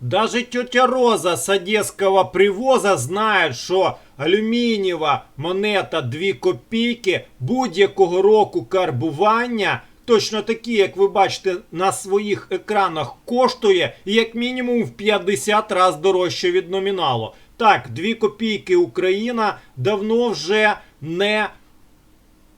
Даже тетя Роза с одесского привоза знає, що алюмінієва монета 2 копійки будь-якого року карбування, точно такі, як ви бачите на своїх екранах, коштує як мінімум в 50 разів дорожче від номіналу. Так, 2 копійки Україна давно вже не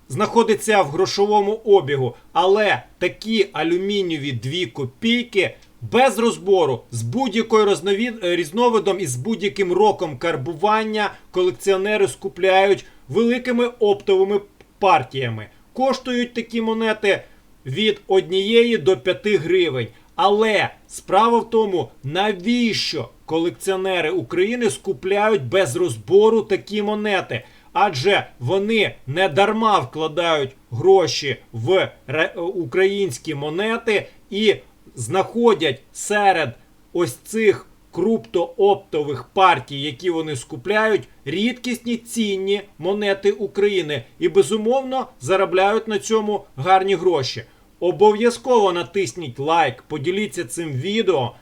знаходиться в грошовому обігу, але такі алюмінієві 2 копійки без розбору з будь-якою розновід... е, різновидом і з будь-яким роком карбування колекціонери скупляють великими оптовими партіями. Коштують такі монети від 1 до 5 гривень. Але справа в тому, навіщо колекціонери України скупляють без розбору такі монети? Адже вони не дарма вкладають гроші в українські монети і знаходять серед ось цих круптооптових партій, які вони скупляють, рідкісні цінні монети України і безумовно заробляють на цьому гарні гроші. Обов'язково натисніть лайк, поділіться цим відео.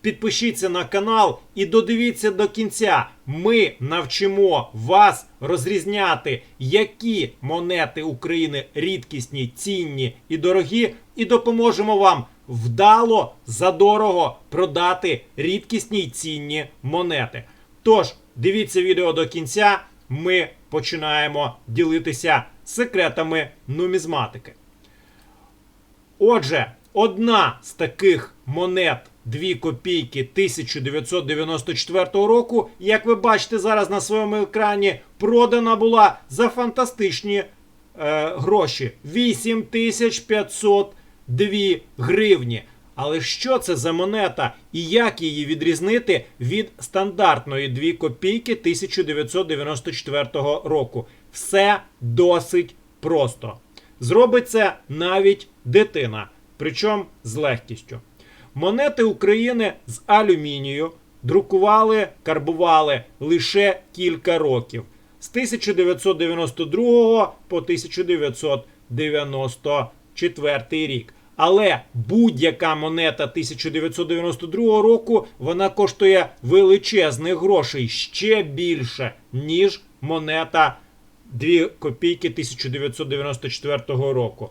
Підпишіться на канал і додивіться до кінця. Ми навчимо вас розрізняти, які монети України рідкісні, цінні і дорогі, і допоможемо вам вдало задорого продати рідкісні й цінні монети. Тож, дивіться відео до кінця. Ми починаємо ділитися секретами нумізматики. Отже, одна з таких монет 2 копійки 1994 року, як ви бачите зараз на своєму екрані, продана була за фантастичні е, гроші 8502 гривні. Але що це за монета і як її відрізнити від стандартної 2 копійки 1994 року? Все досить просто. Зробить це навіть дитина, причому з легкістю. Монети України з алюмінію друкували, карбували лише кілька років з 1992 по 1994 рік. Але будь-яка монета 1992 року вона коштує величезних грошей ще більше, ніж монета 2 копійки 1994 року.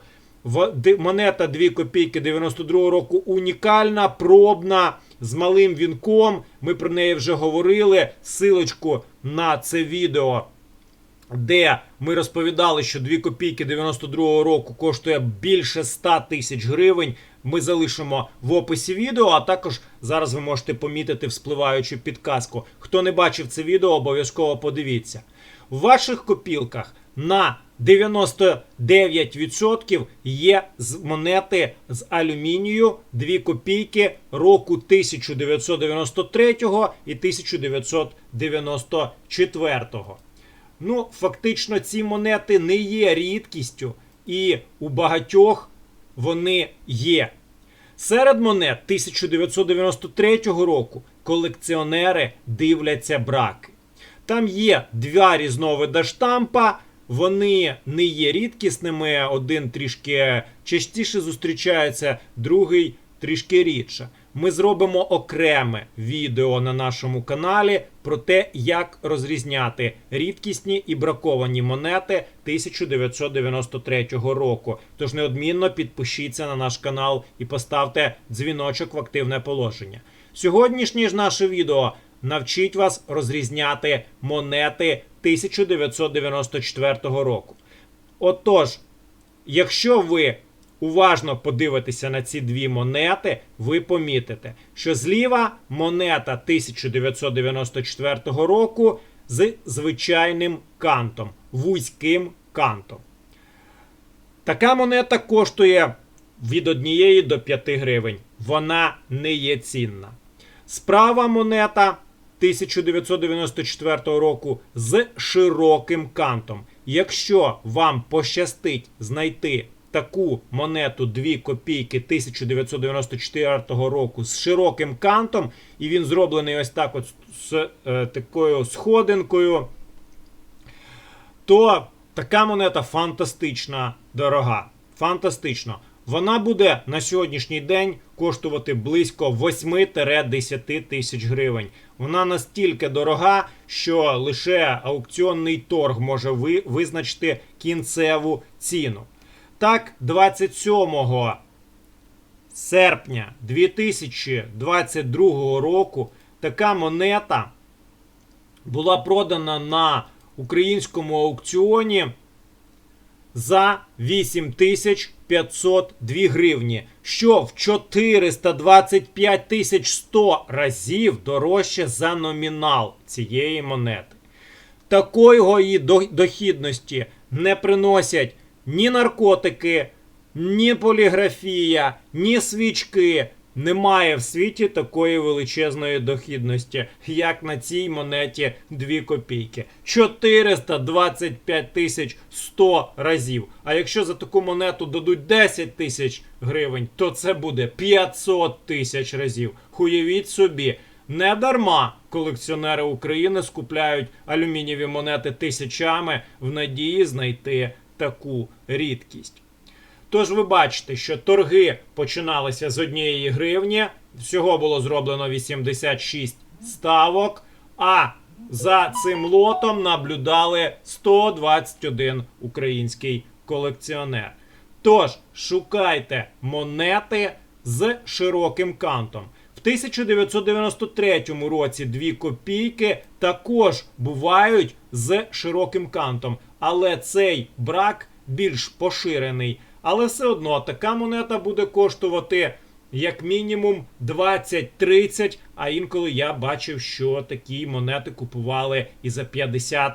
Монета 2 копійки 92 року унікальна, пробна, з малим вінком. Ми про неї вже говорили. Силочку на це відео де ми розповідали, що 2 копійки 92 року коштує більше 100 тисяч гривень. Ми залишимо в описі відео, а також зараз ви можете помітити вспливаючу підказку. Хто не бачив це відео, обов'язково подивіться. В ваших копілках на 99% є з монети з алюмінію 2 копійки року 1993 і 1994. Ну, фактично, ці монети не є рідкістю, і у багатьох вони є. Серед монет 1993 року колекціонери дивляться браки. Там є два різновида штампа. Вони не є рідкісними. Один трішки частіше зустрічається, другий трішки рідше. Ми зробимо окреме відео на нашому каналі про те, як розрізняти рідкісні і браковані монети 1993 року. Тож неодмінно підпишіться на наш канал і поставте дзвіночок в активне положення. Сьогоднішнє ж наше відео навчить вас розрізняти монети 1994 року. Отож, якщо ви уважно подивитеся на ці дві монети, ви помітите, що зліва монета 1994 року з звичайним кантом, вузьким кантом. Така монета коштує від 1 до 5 гривень. Вона не є цінна. Справа монета 1994 року з широким кантом. Якщо вам пощастить знайти таку монету 2 копійки 1994 року з широким кантом, і він зроблений ось так от з е, такою сходинкою, то така монета фантастична дорога. Фантастично. Вона буде на сьогоднішній день коштувати близько 8-10 тисяч гривень. Вона настільки дорога, що лише аукціонний торг може ви- визначити кінцеву ціну. Так, 27 серпня 2022 року така монета була продана на українському аукціоні за 8502 гривні, що в 425 100 разів дорожче за номінал цієї монети. Такої до- дохідності не приносять ні наркотики, ні поліграфія, ні свічки. Немає в світі такої величезної дохідності, як на цій монеті 2 копійки. 425 тисяч 100 разів. А якщо за таку монету дадуть 10 тисяч гривень, то це буде 500 тисяч разів. Хуєвіть собі. Не дарма колекціонери України скупляють алюмінієві монети тисячами в надії знайти таку рідкість. Тож ви бачите, що торги починалися з однієї гривні. Всього було зроблено 86 ставок. А за цим лотом наблюдали 121 український колекціонер. Тож шукайте монети з широким кантом. В 1993 році дві копійки також бувають з широким кантом, але цей брак більш поширений. Але все одно така монета буде коштувати як мінімум 20-30, а інколи я бачив, що такі монети купували і за 50-100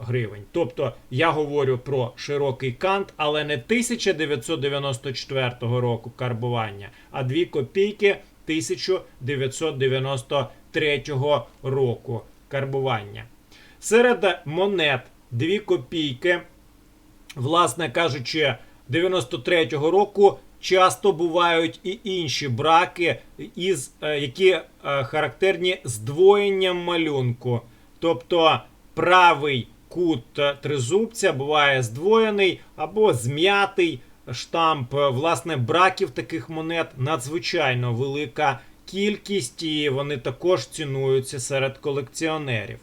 гривень. Тобто я говорю про широкий кант, але не 1994 року карбування, а 2 копійки 1993 року карбування. Серед монет 2 копійки, власне кажучи, 93-го року часто бувають і інші браки, із, е, які е, характерні здвоєнням малюнку. Тобто правий кут тризубця буває здвоєний або зм'ятий штамп. Е, Власне, браків таких монет надзвичайно велика кількість, і вони також цінуються серед колекціонерів.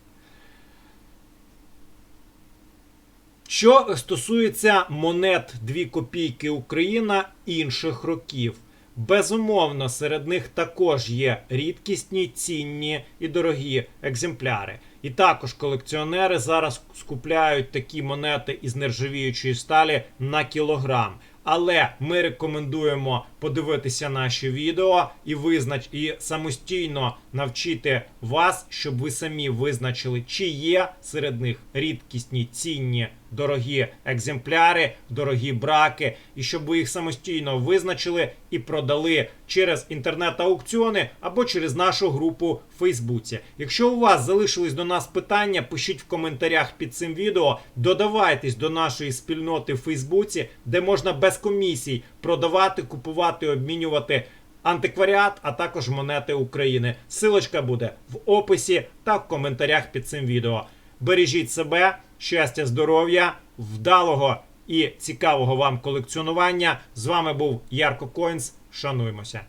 Що стосується монет 2 копійки Україна інших років, безумовно, серед них також є рідкісні, цінні і дорогі екземпляри. І також колекціонери зараз скупляють такі монети із нержавіючої сталі на кілограм. Але ми рекомендуємо подивитися наші відео і визнач і самостійно навчити вас, щоб ви самі визначили, чи є серед них рідкісні, цінні, дорогі екземпляри, дорогі браки, і щоб ви їх самостійно визначили і продали через інтернет-аукціони або через нашу групу в Фейсбуці. Якщо у вас залишились до нас питання, пишіть в коментарях під цим відео. Додавайтесь до нашої спільноти в Фейсбуці, де можна без комісій продавати, купувати, обмінювати. Антикваріат, а також монети України. Силочка буде в описі та в коментарях під цим відео. Бережіть себе, щастя, здоров'я, вдалого і цікавого вам колекціонування. З вами був Ярко Коінс. Шануймося.